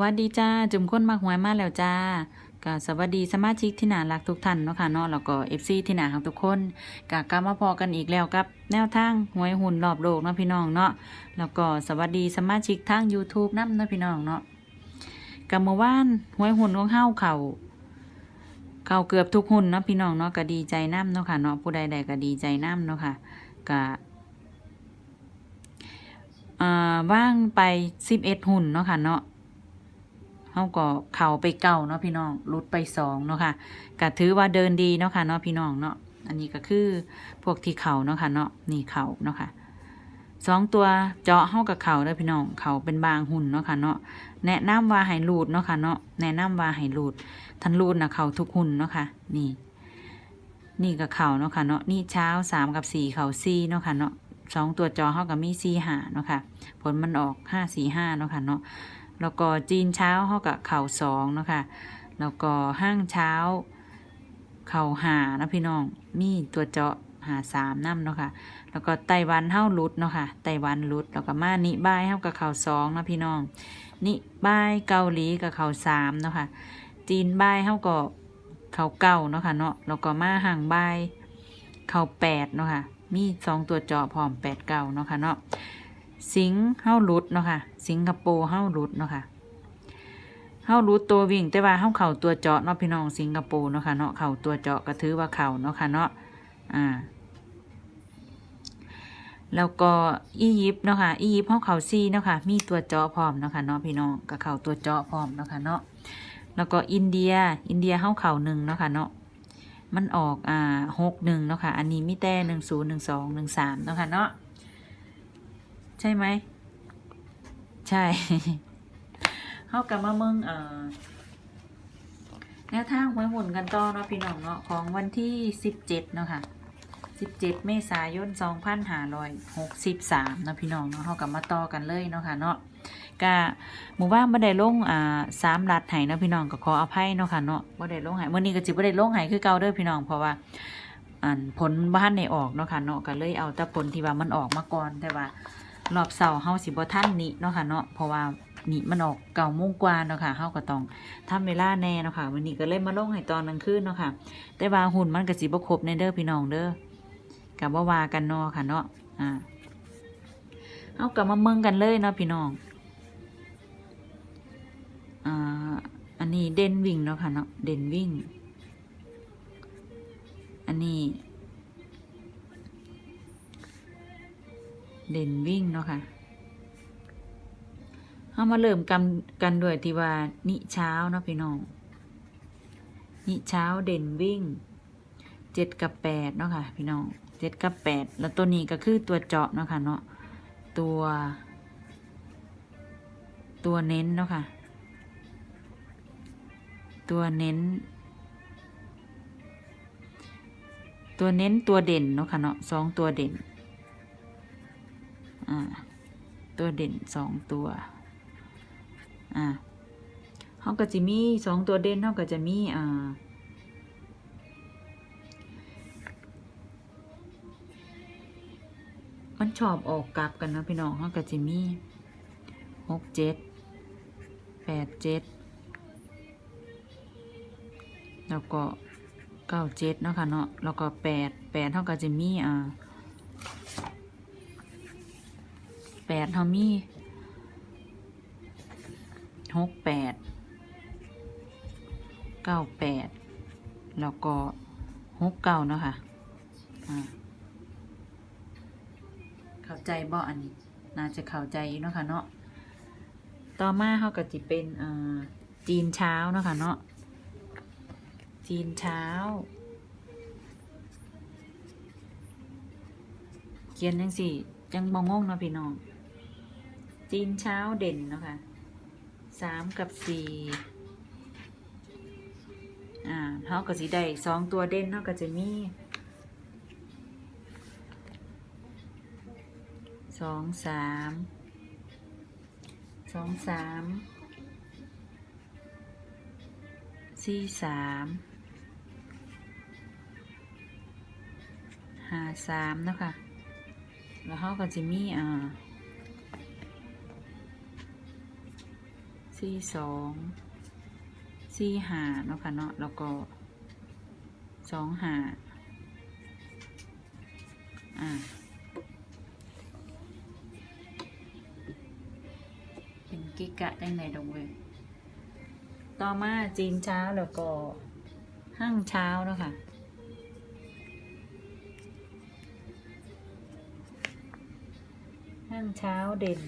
วัสดีจ้า จุ่มค้นมากหวยมากแล้วจ้าก็สวัสดีสมาชิกที่น่ารักทุกท่านเนาะค่ะเนาะแล้วก็ FC ที่น่ารักทุกคนกกลับมาพอกันอีกแล้วกับ แนวทางหวยหุ่นรอบโลกเนาะพี่น้องเนาะแล้วก็สวัสดีสมาชิกทาง YouTube นำเนาะพี่น้องเนาะกับเมื่อวานหวยหุ่นของเฮาเข่าเข่าเกือบทุกหุ่นเนาะพี่น้องเนาะก็ดีใจนํเนาะค่ะเนาะผู้ใดๆก็ดีใจนํเนาะค่ะก็อ่าว่างไปสิบเอ็ดหุ่นเนาะค่ะเนาะ เขาก็เข่าไปเก่าเนาะพี่น้องรุดไปสองเนาะค่ะก็ถือว่าเดินดีเนาะค่ะเนาะพี่น้องเนาะอันนี้ก็คือพวกที่เข่าเนาะค่ะเนาะนี่เข่าเนาะค่ะสองตัวเจาะเขากับเข่าเด้อพี่น้องเข่าเป็นบางหุ่นเนาะค่ะเนาะแนะนำว่าให้รูดเนาะค่ะเนาะแนะนำว่าให้รูดทันรูดนะเข่าทุกหุ่นเนาะค่ะนี่ นี่กับเข่าเนาะค่ะเนาะนี่เช้าสามกับสี่เข่าสี่เนาะค่ะเนาะสองตัวจอเขากับมีสี่หาเนาะค่ะผลมันออกห้าสี่ห้าเนาะค่ะเนาะ แล้วก็จีนเช้าเขากับเข่าสองเนาะค่ะแล้วก็ห้างเช้า เข่าหานะพี่น้อง มีตัวเจาะหาสามน้ำเนาะค่ะ แล้วก็ไต้หวันเฮ้าลุดเนาะค่ะ ไต้หวันลุด แล้วก็มานิบายเฮ้ากับเข่าสองนะพี่น้อง นิบายเกาหลีกับเข่าสามเนาะค่ะ จีนบายเฮ้าก็เข่าเก้าเนาะค่ะเนาะ แล้วก็มาห่างบาย เข่าแปดเนาะค่ะ มีสองตัวเจาะพร้อมแปดเก้าเนาะค่ะเนาะ สิงเฮ้ารุดเนาะค่ะ สิงคโปร์เฮ้ารุดเนาะค่ะเฮ้ารุดตัววิ่ง แต่ว่าเฮ้าเข่าตัวเจาะเนาะพี่น้องสิงคโปร์เนาะค่ะเนาะเข่าตัวเจาะก็ถือว่าเข่าเนาะค่ะเนาะอ่า แล้วก็อียิปต์เนาะค่ะอียิปต์เฮ้าเข่าซีเนาะค่ะมีตัวเจาะพร้อมเนาะค่ะเนาะพี่น้องกับเข่าตัวเจาะพร้อมเนาะค่ะเนาะแล้วก็อินเดีย อินเดียเฮ้าเข่าหนึ่งเนาะค่ะเนาะมันออกอ่าหกหนึ่งเนาะค่ะ อันนี้มีแต่หนึ่งศูนย์หนึ่งสองหนึ่งสามเนาะค่ะเนาะ ใช่ไหม ใช่เข้ากลับมาเมืองเอ่อแนวทางหวยหุ่นกันต่อเนาะพี่น้องเนาะของวันที่สิบเจ็ดเนาะค่ะสิบเจ็ดเมษายนสองพันห้าร้อยหกสิบสามเนาะพี่น้องเนาะเขากลับมาต่อกันเลยเนาะค่ะเนาะกะหมู่บ้านบ่ได้ลงอ่าสามรัดไห้เนาะพี่น้องก็ขออภัยเนาะค่ะเนาะบ่ได้ลงไห้เมื่อนี้ก็จิบ่ได้ลงไห้คือเก่าเด้อพี่น้องเพราะว่าอันผลบ้านในออกเนาะค่ะเนาะก็เลยเอาแต่ผลที่ว่ามันออกมาก่อนแต่ว่า รอบเสาร์เฮาสิบ่ทันนี้เนาะค่ะเนาะเพราะว่านี่มันออกเก่าโมงกว่าเนาะค่ะเฮาก็ต้องทำเวลาแน่เนาะค่ะวันนี้ก็เลยมาลงให้ตอนกลางคืนเนาะค่ะแต่ว่าหุ่นมันก็สิบ่ครบในเด้อพี่น้องเด้อก็บ่ว่ากันเนาะค่ะเนาะอ่าเฮาก็มาเมืองกันเลยเนาะพี่น้องอ่าอันนี้เด่นวิ่งเนาะค่ะเนาะเด่นวิ่ง อันนี้ เด่นวิ่งเนาะค่ะเอามาเริ่มกันกันด้วยที่ว่านิเช้าเนาะพี่น้อง นิเช้าเด่นวิ่งเจ็ดกับแปดเนาะค่ะพี่น้องเจ็ดกับแปดแล้วตัวนี้ก็คือตัวเจาะเนาะค่ะเนาะตัว ตัวเน้นเนาะค่ะ ตัวเน้น ตัวเน้นตัวเด่นเนาะค่ะเนาะสองตัวเด่น อ่าตัวเด่นสองตัว อ่าเขาก็จะมีสองตัวเด่นเขาก็จะมีอ่ามันชอบออกกลับกันนะพี่น้องเขาก็จะมีหกเจ็ดแปดเจ็ดแล้วก็เก้าเจ็ดเนาะค่ะเนาะแล้วก็แปดแปดเขาก็จะมีอ่า แปดเท่ามีหกแปดเก้าแปดแล้วก็หกเก้าเนาะค่ะอ่าเข้าใจบ่อันนี้ น่าจะเข้าใจอยู่เนาะค่ะเนาะต่อมาเขาก็จะเป็นจีนเช้าเนาะค่ะเนาะจีนเช้า เขียนยังสี่ยังมองงงเนาะพี่น้อง จีนเช้าเด่นเนาะค่ะสามกับสี่อ่าเขาก็สีได้สองตัวเด่นเขาก็จะมีสองสามสองสามสี่สามห้าสามนะคะแล้วเขาก็จะมีอ่า สี่สองสี่หาเนาะค่ะเนาะแล้วก็สองหาอ่าเป็นกิกะได้ไหนดงเวยต่อมาจีนเช้าแล้วก็ห้างเช้าเนาะค่ะห้างเช้าเด่น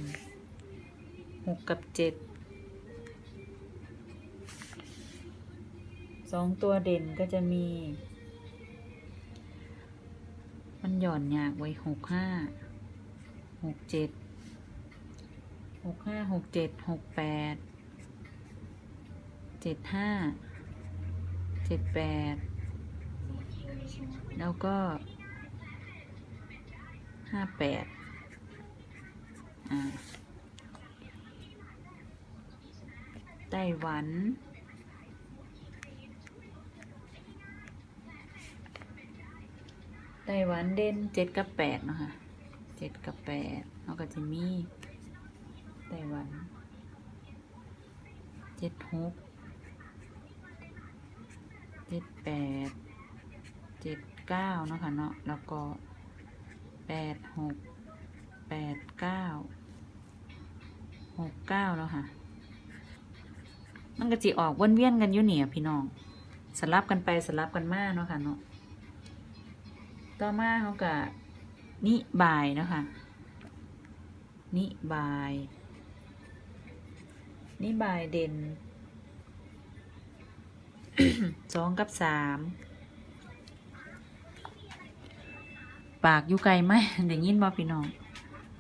หกกับเจ็ด สองตัวเด่นก็จะมี มันหย่อนยากไว้หกห้าหกเจ็ดหกห้าหกเจ็ดหกแปดเจ็ดห้าเจ็ดแปดแล้วก็ห้าแปดอ่าไต้หวัน ไต้หวันเด่นเจ็ดกับแปดเนาะคะเจ็ดกับแปดแล้วก็จะมีไต้หวันเจ็ดหกเจ็ดแปดเจ็ดเก้าเนาะค่ะเนาะแล้วก็แปดหกแปดเก้าหกเก้าแล้วค่ะมันก็จิออกวนเวียนกันอยู่เนี่ยพี่น้องสลับกันไปสลับกันมาเนาะค่ะเนาะ ต่อมาเขาก็นิบายนะคะ นิบาย นิบายเด่นสองกับสามปากอยู่ไกลไหมได้ยินบ่พี่น้อง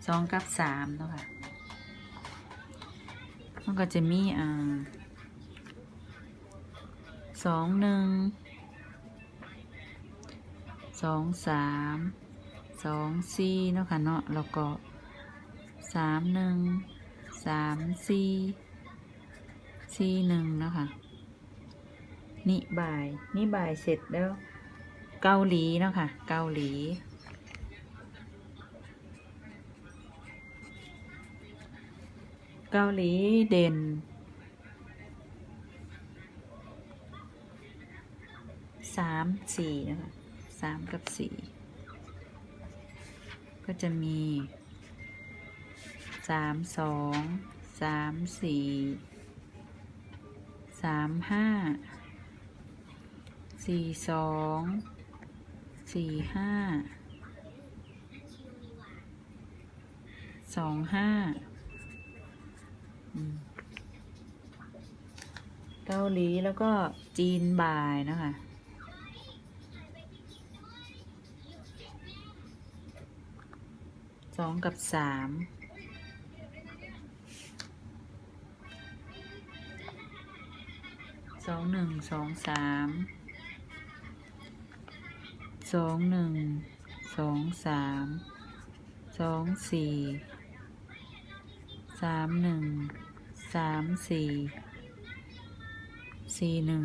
สองกับสามเนาะค่ะมันก็จะมีอ่าสองหนึ่ง สองสามสองสี่เนาะค่ะเนาะแล้วก็สามหนึ่งสามสี่สี่หนึ่งเนาะค่ะนิบายนิบายเสร็จแล้ว เกาหลีเนาะค่ะเกาหลีเกาหลีเด่น สามสี่นะคะ สามกับสี่ก็จะมีสามสองสามสี่สามห้าสี่สองสี่ห้าสองห้าเกาหลีแล้วก็จีนบ่ายนะคะ องกับสามสองหนึ่งสองสามสองหนึ่งสองสามสองสี่สามหนึ่งสามสี่สี่หนึ่ง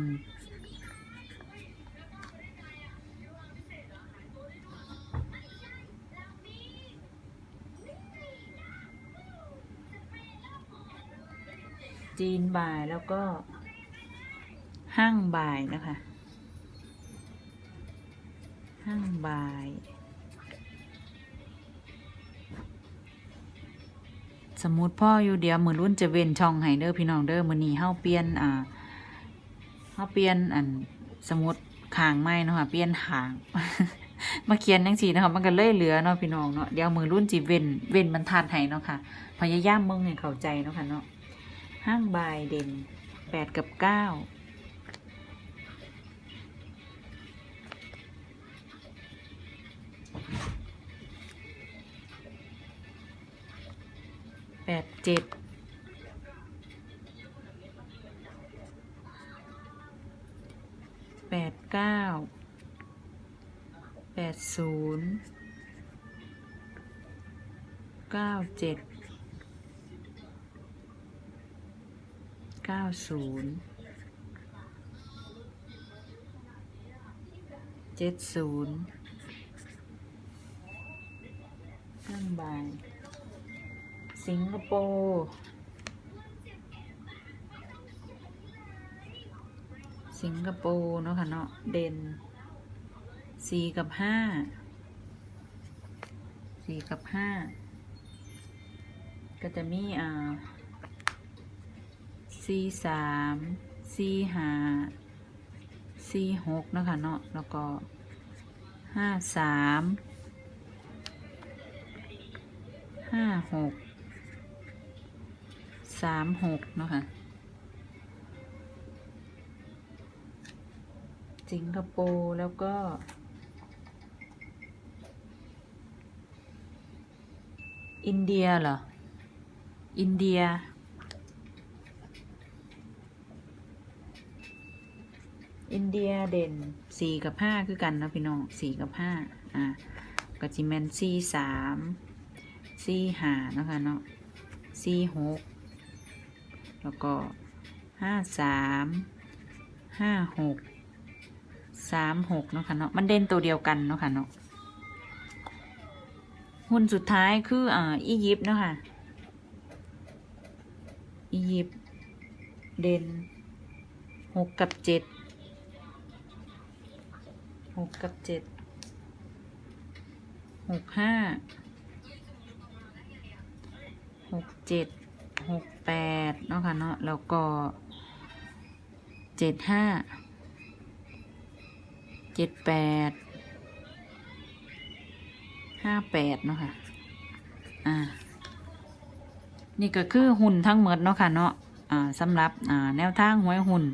จีนบ่ายแล้วก็ห้างบ่ายนะคะ ห้างบ่าย สมมติพ่ออยู่เดียวมือรุ่นจะเว้นช่องให้เด้อพี่น้องเด้อมือนี้เฮาเปลี่ยนอ่าเฮาเปลี่ยนอันสมุดขางไม้เนาะค่ะเปลี่ยนหาง มาเขียนจังซี่นะคะมันก็เลยเหลือเนาะพี่น้องเนาะเดี๋ยวมือรุ่นจิเว้นเว้นบรรทัดให้เนาะค่ะพยายามมึงให้เข้าใจเนาะค่ะเนาะ ห้างบายเด่นแปดกับเก้าแปดเจ็ดแปดเก้าแปดศูนย์เก้าเจ็ด ก้าศูนย์เจ็ดศูนย์ข้างบายสิงคโปร์สิงคโปร์เนาะค่ะเนาะเด่นสี่กับห้าสี่กับห้าก็จะมีอ่า สี่สามสี่ห้าสี่หกนะคะเนาะแล้วก็ห้าสามห้าหกสามหกเนาะค่ะสิงคโปร์แล้วก็ อินเดียเหรอ อินเดีย อินเดียเด่นสี่กับห้าคือกันนะพี่น้องสี่กับห้าอะก็จิแมนสี่สามสี่ห้านะคะเนาะสี่หกแล้วก็ห้าสามห้าหกสามหกเนาะค่ะเนาะมันเด่นตัวเดียวกันเนาะค่ะเนาะหุ้นสุดท้ายคืออ่าอียิปต์เนาะค่ะอียิปต์เด่นหกกับเจ็ด หกกับเจ็ดหกห้าหกเจ็ดหกแปดเนาะค่ะเนาะแล้วก็เจ็ดห้าเจ็ดแปดห้าแปดเนาะค่ะ อ่า นี่ก็คือหุ่นทั้งหมดเนาะค่ะเนาะ อ่าสำหรับ อ่า แนวทางหวยหุ่น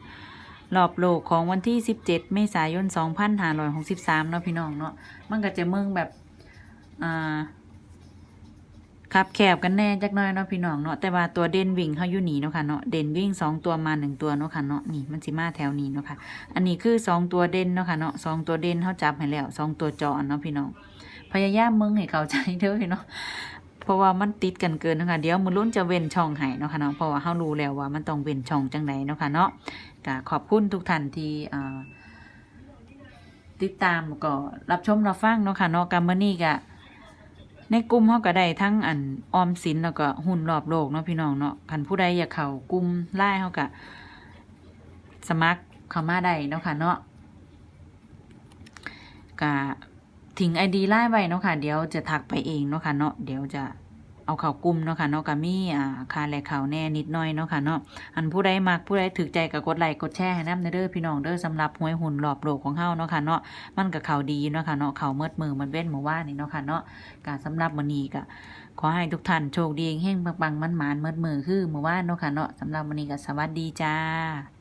รอบโลกของวันที่ 17 เมษายน 2563 เนาะพี่น้องเนาะมันก็จะเมืองแบบอ่าคับแคบกันแน่จักน้อยเนาะพี่น้องเนาะแต่ว่าตัวเด่นวิ่งเขาอยู่หนีเนาะค่ะเนาะเด่นวิ่งสองตัวมาหนึ่งตัวเนาะค่ะเนาะนี่มันสิมาแถวนี้เนาะค่ะอันนี้คือสองตัวเด่นเนาะค่ะเนาะสองตัวเด่นเขาจับให้แล้วสองตัวจอเนาะพี่น้องพยายามมึงให้เข้าใจเด้อพี่น้อง เพราะว่ามันติดกันเกินนะคะเดี๋ยวมือรุ่นจะเว้นช่องให้เนาะค่ะเนาะเพราะว่าเขารู้แล้วว่ามันต้องเว้นช่องจังไดเนาะค่ะเนาะก็ขอบคุณทุกท่านที่ติดตามแล้วก็รับชมรับฟังเนาะค่ะเนาะกัมเมอนี่ก็ในกลุ่มเขาก็ได้ทั้งอันออมสินแล้วก็หุ้นรอบโลกเนาะพี่น้องเนาะคันผู้ใดอยากเข้ากลุ่มไล่เขาก็สมัครเข้ามาได้เนาะค่ะเนาะก็ ทิ้งไอดีไล่ไว้เนาะค่ะ เดี๋ยวจะทักไปเองเนาะค่ะเนาะเดี๋ยวจะเอาเข้ากลุ่มเนาะค่ะเนาะก็มีอ่าคาแลกข่าแน่นิดหน่อยเนาะค่ะเนาะอันผู้ใดมักผู้ใดถึกใจก็กดไลค์กดแชร์ให้น้ำเด้อพี่น้องเด้อสำหรับหวยหุ่นรอบโลกของเฮาเนาะค่ะเนาะมันก็เข้าดีเนาะค่ะเนาะเข้าเมิดมือมันเว้นหมู่ว่านี่เนาะค่ะเนาะก็สำหรับมื้อนี้ก็ขอให้ทุกท่านโชคดีเฮงๆปังๆมันๆเมิดมือคือเมื่อวานเนาะค่ะเนาะสำหรับมื้อนี้ก็สวัสดีจ้า